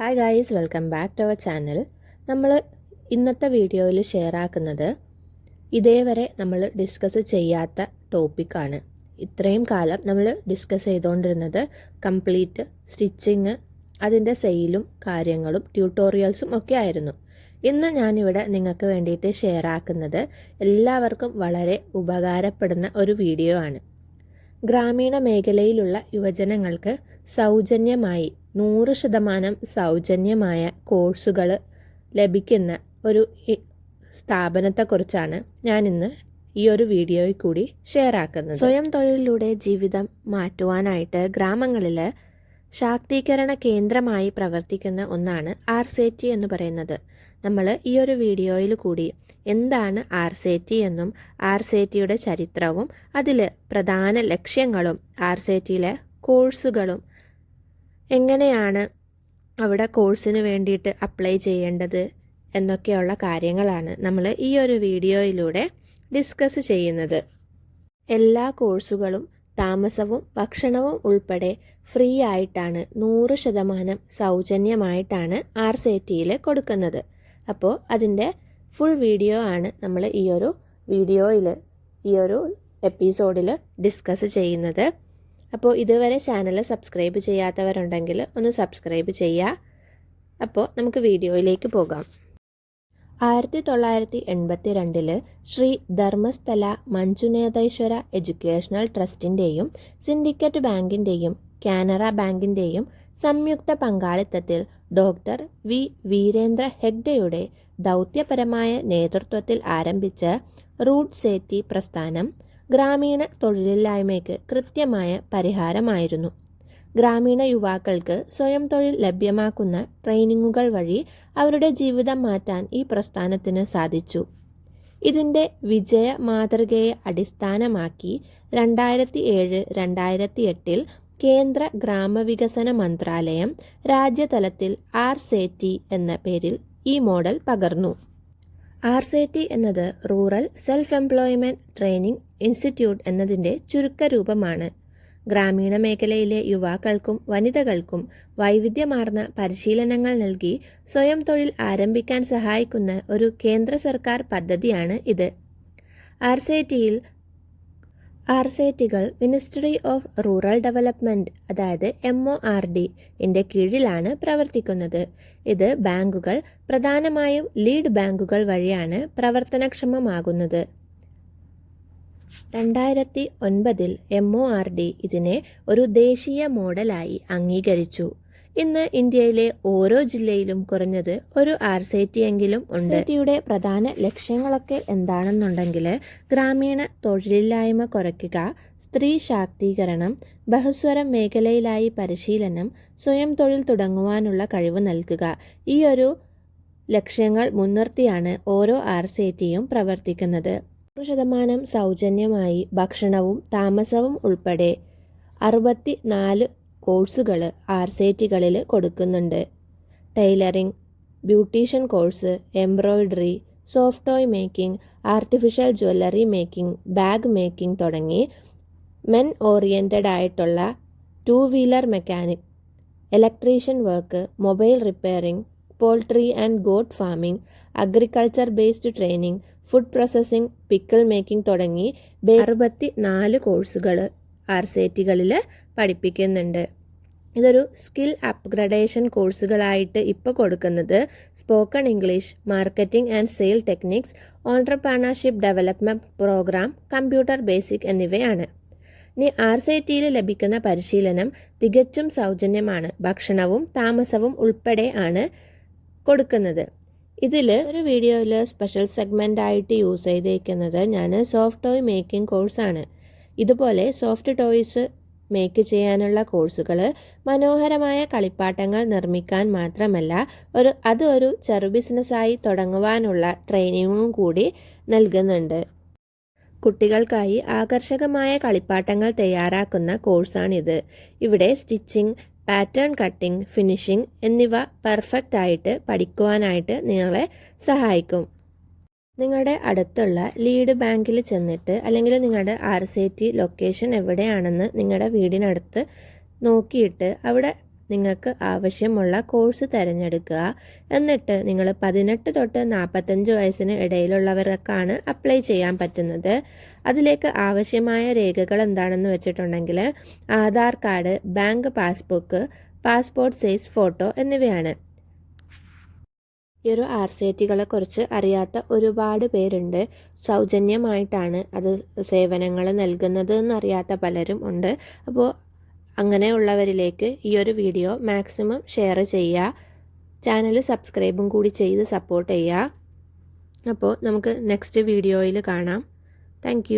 Hi guys welcome back to our channel നമ്മൾ ഇന്നത്തെ വീഡിയോയിൽ ഷെയർ ആക്കുന്നത് ഇതേവരെ നമ്മൾ ഡിസ്കസ് ചെയ്യാത്ത ടോപ്പിക്കാണ് ഇത്രയും കാലം നമ്മൾ ഡിസ്കസ് ചെയ്തുകൊണ്ടിരുന്നത് കംപ്ലീറ്റ് സ്റ്റിച്ചിങ് അതിന്റെ സെയിലും കാര്യങ്ങളും ട്യൂട്ടോറിയൽസും ഒക്കെ ആയിരുന്നു. ഇന്ന് ഞാനിവിടെ നിങ്ങൾക്ക് വേണ്ടിയിട്ട് ഷെയർ ആക്കുന്നത് എല്ലാവർക്കും വളരെ ഉപകാരപ്പെടുന്ന ഒരു വീഡിയോ ആണ്. ഗ്രാമീണ മേഖലയിലുള്ള യുവജനങ്ങൾക്ക് സൗജന്യമായി നൂറ് ശതമാനം സൗജന്യമായ കോഴ്സുകൾ ലഭിക്കുന്ന ഒരു സ്ഥാപനത്തെക്കുറിച്ചാണ് ഞാൻ ഇന്ന് ഈ ഒരു വീഡിയോയിൽ കൂടി ഷെയർ ആക്കുന്നത് സ്വയം തൊഴിലിലൂടെ ജീവിതം മാറ്റുവാനായിട്ട് ഗ്രാമങ്ങളിൽ ശാക്തീകരണ കേന്ദ്രമായി പ്രവർത്തിക്കുന്ന ഒന്നാണ് ആർ സെ ടി എന്ന് പറയുന്നത്. നമ്മൾ ഈ ഒരു വീഡിയോയിൽ കൂടി എന്താണ് ആർ സെ ടി എന്നും ആർ സെ ടിയുടെ ചരിത്രവും അതിൽ പ്രധാന ലക്ഷ്യങ്ങളും ആർ സെ ടിയിലെ കോഴ്സുകളും എങ്ങനെയാണ് അവിടെ കോഴ്സിന് വേണ്ടിയിട്ട് അപ്ലൈ ചെയ്യേണ്ടത് എന്നൊക്കെയുള്ള കാര്യങ്ങളാണ് നമ്മൾ ഈ ഒരു വീഡിയോയിലൂടെ ഡിസ്കസ് ചെയ്യുന്നത്. എല്ലാ കോഴ്സുകളും താമസവും ഭക്ഷണവും ഉൾപ്പെടെ ഫ്രീ ആയിട്ടാണ് നൂറ് ശതമാനം സൗജന്യമായിട്ടാണ് ആർ സെ ടിയിൽ കൊടുക്കുന്നത്. അപ്പോൾ അതിന്റെ ഫുൾ വീഡിയോ ആണ് നമ്മൾ ഈ ഒരു വീഡിയോയിൽ ഈ ഒരു എപ്പിസോഡിൽ ഡിസ്കസ് ചെയ്യുന്നത്. അപ്പോൾ ഇതുവരെ ചാനൽ സബ്സ്ക്രൈബ് ചെയ്യാത്തവരുണ്ടെങ്കിൽ ഒന്ന് സബ്സ്ക്രൈബ് ചെയ്യുക അപ്പോൾ നമുക്ക് വീഡിയോയിലേക്ക് പോകാം. ആയിരത്തി തൊള്ളായിരത്തി എൺപത്തി രണ്ടിൽ ശ്രീ ധർമ്മസ്ഥല മഞ്ജുനേതേശ്വര എഡ്യൂക്കേഷണൽ ട്രസ്റ്റിന്റെയും സിൻഡിക്കേറ്റ് ബാങ്കിന്റെയും കാനറ ബാങ്കിന്റെയും സംയുക്ത പങ്കാളിത്തത്തിൽ ഡോക്ടർ വി വീരേന്ദ്ര ഹെഗ്ഡയുടെ ദൗത്യപരമായ നേതൃത്വത്തിൽ ആരംഭിച്ച റൂട്ട് സേറ്റി പ്രസ്ഥാനം ഗ്രാമീണ തൊഴിലില്ലായ്മയ്ക്ക് കൃത്യമായ പരിഹാരമായിരുന്നു. ഗ്രാമീണ യുവാക്കൾക്ക് സ്വയം തൊഴിൽ ലഭ്യമാക്കുന്ന ട്രെയിനിങ്ങുകൾ വഴി അവരുടെ ജീവിതം മാറ്റാൻ ഈ പ്രസ്ഥാനത്തിന് സാധിച്ചു. ഇതിന്റെ വിജയ മാതൃകയെ അടിസ്ഥാനമാക്കി രണ്ടായിരത്തി ഏഴ് രണ്ടായിരത്തി എട്ടിൽ കേന്ദ്ര ഗ്രാമവികസന മന്ത്രാലയം രാജ്യതലത്തിൽ ആർ സെ ടി എന്ന പേരിൽ ഈ മോഡൽ പകർന്നു. ആർ സെ ടി എന്നത് rural self employment training institute എന്നതിന്റെ ചുരുക്കരൂപമാണ്. ഗ്രാമീണ മേഖലയിലെ യുവാക്കൾക്കും വനിതകൾക്കും വൈവിധ്യമാർന്ന പരിശീലനങ്ങൾ നൽകി സ്വയം തൊഴിൽ ആരംഭിക്കാൻ സഹായിക്കുന്ന ഒരു കേന്ദ്ര സർക്കാർ പദ്ധതിയാണ് ഇത്. ആർ സെ ടിയിൽ ആർ സെ ടികൾ മിനിസ്ട്രി ഓഫ് റൂറൽ ഡെവലപ്മെന്റ് അതായത് എം ഒ ആർ ഡി ഇന്റെ കീഴിലാണ് പ്രവർത്തിക്കുന്നത്. ഇത് ബാങ്കുകൾ പ്രധാനമായും ലീഡ് ബാങ്കുകൾ വഴിയാണ് പ്രവർത്തനക്ഷമമാകുന്നത്. രണ്ടായിരത്തി ഒൻപതിൽ എം ഒ ആർ ഡി ഇതിനെ ഒരു ദേശീയ മോഡലായി അംഗീകരിച്ചു. ഇന്ന് ഇന്ത്യയിലെ ഓരോ ജില്ലയിലും കുറഞ്ഞത് ഒരു ആർ സി ടി എങ്കിലും ഉണ്ട്. ടിയുടെ പ്രധാന ലക്ഷ്യങ്ങളൊക്കെ എന്താണെന്നുണ്ടെങ്കിൽ ഗ്രാമീണ തൊഴിലില്ലായ്മ കുറയ്ക്കുക സ്ത്രീ ശാക്തീകരണം ബഹുസ്വരം മേഖലയിലായി പരിശീലനം സ്വയം തൊഴിൽ തുടങ്ങുവാനുള്ള കഴിവ് നൽകുക. ഈ ഒരു ലക്ഷ്യങ്ങൾ മുൻനിർത്തിയാണ് ഓരോ ആർ സി ടിയും പ്രവർത്തിക്കുന്നത്. നൂറ് ശതമാനം സൗജന്യമായി ഭക്ഷണവും താമസവും ഉൾപ്പെടെ അറുപത്തി നാല് കോഴ്സുകൾ ആർ സി ടികളിൽ കൊടുക്കുന്നുണ്ട്. Tailoring beautician course embroidery soft toy making artificial jewellery making bag making തുടങ്ങി മെൻ ഓറിയന്റഡ് ആയിട്ടുള്ള two wheeler mechanic electrician work mobile repairing poultry and goat farming agriculture based training food processing pickle making തുടങ്ങി അറുപത്തി നാല് കോഴ്സുകൾ R C ടികളിൽ പഠിപ്പിക്കുന്നുണ്ട്. ഇതൊരു skill upgradation കോഴ്സുകളായിട്ട് ഇപ്പോൾ കൊടുക്കുന്നത് spoken English marketing and sale techniques entrepreneurship development programme computer basic എന്നിവയാണ്. ഇനി ആർ സി ടിയിൽ ലഭിക്കുന്ന പരിശീലനം തികച്ചും സൗജന്യമാണ്. ഭക്ഷണവും താമസവും ഉൾപ്പെടെ ആണ് കൊടുക്കുന്നത്. ഇതിൽ ഒരു വീഡിയോയിൽ സ്പെഷ്യൽ സെഗ്മെന്റ് ആയിട്ട് യൂസ് ചെയ്തേക്കുന്നത് ഞാൻ സോഫ്റ്റ് ടോയ് മേക്കിംഗ് കോഴ്സാണ്. ഇതുപോലെ സോഫ്റ്റ് ടോയ്സ് മേക്ക് ചെയ്യാനുള്ള കോഴ്സുകൾ മനോഹരമായ കളിപ്പാട്ടങ്ങൾ നിർമ്മിക്കാൻ മാത്രമല്ല ഒരു അത് ഒരു ചെറു ബിസിനസ്സായി തുടങ്ങുവാനുള്ള ട്രെയിനിങ്ങും കൂടി നൽകുന്നുണ്ട്. കുട്ടികൾക്കായി ആകർഷകമായ കളിപ്പാട്ടങ്ങൾ തയ്യാറാക്കുന്ന കോഴ്സാണിത് ഇവിടെ സ്റ്റിച്ചിങ് പാറ്റേൺ കട്ടിംഗ് ഫിനിഷിംഗ് എന്നിവ പെർഫെക്റ്റ് ആയിട്ട് പഠിക്കുവാനായിട്ട് നിങ്ങളെ സഹായിക്കും. നിങ്ങളുടെ അടുത്തുള്ള ലീഡ് ബാങ്കിൽ ചെന്നിട്ട് അല്ലെങ്കിൽ നിങ്ങളുടെ ആർ സി ടി ലൊക്കേഷൻ എവിടെയാണെന്ന് നിങ്ങളുടെ വീടിനടുത്ത് നോക്കിയിട്ട് അവിടെ നിങ്ങൾക്ക് ആവശ്യമുള്ള കോഴ്സ് തിരഞ്ഞെടുക്കുക. എന്നിട്ട് നിങ്ങൾ പതിനെട്ട് തൊട്ട് നാൽപ്പത്തഞ്ച് വയസ്സിന് ഇടയിലുള്ളവർക്കാണ് അപ്ലൈ ചെയ്യാൻ പറ്റുന്നത്. അതിലേക്ക് ആവശ്യമായ രേഖകൾ എന്താണെന്ന് വെച്ചിട്ടുണ്ടെങ്കിൽ Aadhaar card bank passbook passport size photo എന്നിവയാണ്. ഈ ഒരു ആർ സി ടികളെ കുറിച്ച് അറിയാത്ത ഒരുപാട് പേരുണ്ട്. സൗജന്യമായിട്ടാണ് അത് സേവനങ്ങൾ നൽകുന്നത് എന്നറിയാത്ത പലരും ഉണ്ട്. അപ്പോൾ അങ്ങനെയുള്ളവരിലേക്ക് ഈ ഒരു വീഡിയോ മാക്സിമം ഷെയർ ചെയ്യുക. ചാനൽ സബ്സ്ക്രൈബും കൂടി ചെയ്ത് സപ്പോർട്ട് ചെയ്യുക. അപ്പോൾ നമുക്ക് നെക്സ്റ്റ് വീഡിയോയിൽ കാണാം. താങ്ക്